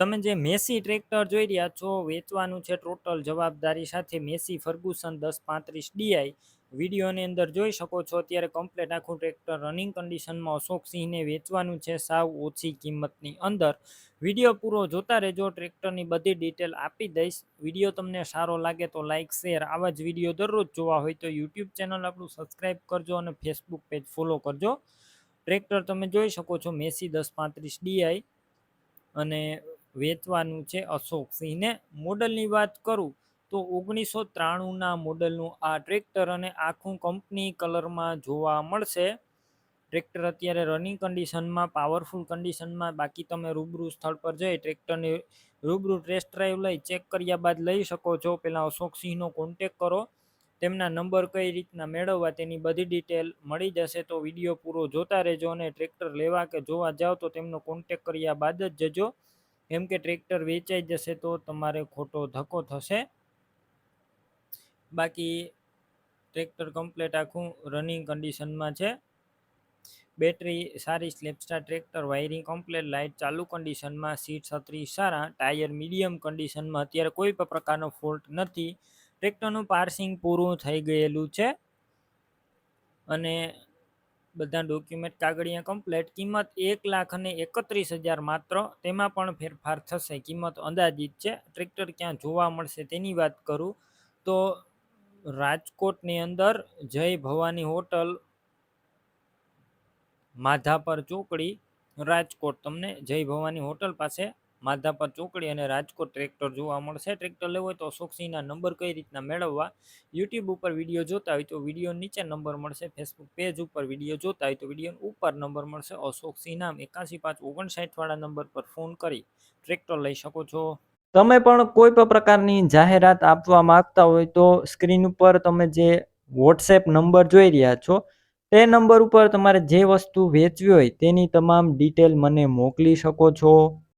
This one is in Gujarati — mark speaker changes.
Speaker 1: તમે જે મેસી ટ્રેક્ટર જોઈ રહ્યા છો, વેચવાનું છે ટોટલ જવાબદારી સાથે મેસી ફર્ગુસન દસ પાંત્રીસ ડીઆઈ વિડીયોની અંદર જોઈ શકો છો, અત્યારે કમ્પ્લેટ આખું ટ્રેક્ટર રનિંગ કન્ડિશનમાં અશોકસિંહને વેચવાનું છે, સાવ ઓછી કિંમતની અંદર. વીડિયો પૂરો જોતા રહેજો, ટ્રેક્ટરની બધી ડિટેલ આપી દઈશ. વીડિયો તમને સારો લાગે તો લાઇક શેર આવા જ વીડિયો દરરોજ જોવા હોય તો યુટ્યુબ ચેનલ આપણું સબસ્ક્રાઈબ કરજો અને ફેસબુક પેજ ફોલો કરજો. ટ્રેક્ટર તમે જોઈ શકો છો, મેસી દસ પાંત્રીસ ડીઆઈ અને વેચવાનું છે અશોક સિંહને. મોડલની વાત કરું તો ઓગણીસો ત્રાણુંના મોડલનું આ ટ્રેક્ટર અને આખું કંપની કલરમાં જોવા મળશે. ટ્રેક્ટર અત્યારે રનિંગ કન્ડિશનમાં પાવરફુલ કન્ડિશનમાં બાકી તમે રૂબરૂ સ્થળ પર જઈ ટ્રેક્ટરની રૂબરૂ ટેસ્ટ ડ્રાઈવ લઈ ચેક કર્યા બાદ લઈ શકો છો. પહેલાં અશોક સિંહનો કોન્ટેક કરો. તેમના નંબર કઈ રીતના મેળવવા તેની બધી ડિટેલ મળી જશે તો વીડિયો પૂરો જોતા રહેજો અને ટ્રેક્ટર લેવા કે જોવા જાઓ તો તેમનો કોન્ટેક કર્યા બાદ જ જજો. કેમ કે ટ્રેક્ટર વેચાઈ જશે તો તમારે ખોટો ધક્કો થશે. બાકી ટ્રેક્ટર કમ્પ્લેટ આખું રનિંગ કન્ડિશનમાં છે. બેટરી સારી સ્લેપસ્ટાર ટ્રેક્ટર વાયરિંગ કમ્પ્લેટ લાઇટ ચાલુ કન્ડિશનમાં સીટ છત્રી સારા ટાયર મીડિયમ કન્ડિશનમાં અત્યારે કોઈ પણ પ્રકારનો ફોલ્ટ નથી. ટ્રેક્ટરનું પાર્સિંગ પૂરું થઈ ગયેલું છે. અને બધા ડોક્યુમેન્ટ કાગળિયા કમ્પ્લેટ કિંમત એક લાખ અને એકત્રીસ હજાર માત્ર. તેમાં પણ ફેરફાર થશે. કિંમત અંદાજિત છે. ટ્રેક્ટર ક્યાં જોવા મળશે તેની વાત કરું. તો રાજકોટની અંદર જય ભવાની હોટલ માધાપર ચોકડી, રાજકોટ. તમને જય ભવાની હોટલ પાસે માધાપર ચોકડી અને રાજકોટ ટ્રેક્ટર જોવા મળશે. ટ્રેક્ટર લેવું હોય તો અશોકસિંહના નંબર કઈ રીતના મેળવવા? યુટ્યુબ ઉપર વીડિયો જોતા હોય તો વીડિયો નીચે નંબર મળશે. ફેસબુક પેજ ઉપર વીડિયો જોતા હોય તો વીડિયો ઉપર નંબર મળશે. અશોકસિંહ નામ એકાસી પાંચ ઓગણસાઠવાળા નંબર પર ફોન કરી ટ્રેક્ટર લઈ શકો છો. તમે પણ કોઈ પણ પ્રકારની જાહેરાત આપવા માંગતા હોય તો સ્ક્રીન ઉપર તમે જે વોટ્સએપ નંબર જોઈ રહ્યા છો, તે નંબર ઉપર તમારે જે વસ્તુ વેચવી હોય તેની તમામ ડિટેલ મને મોકલી શકો છો.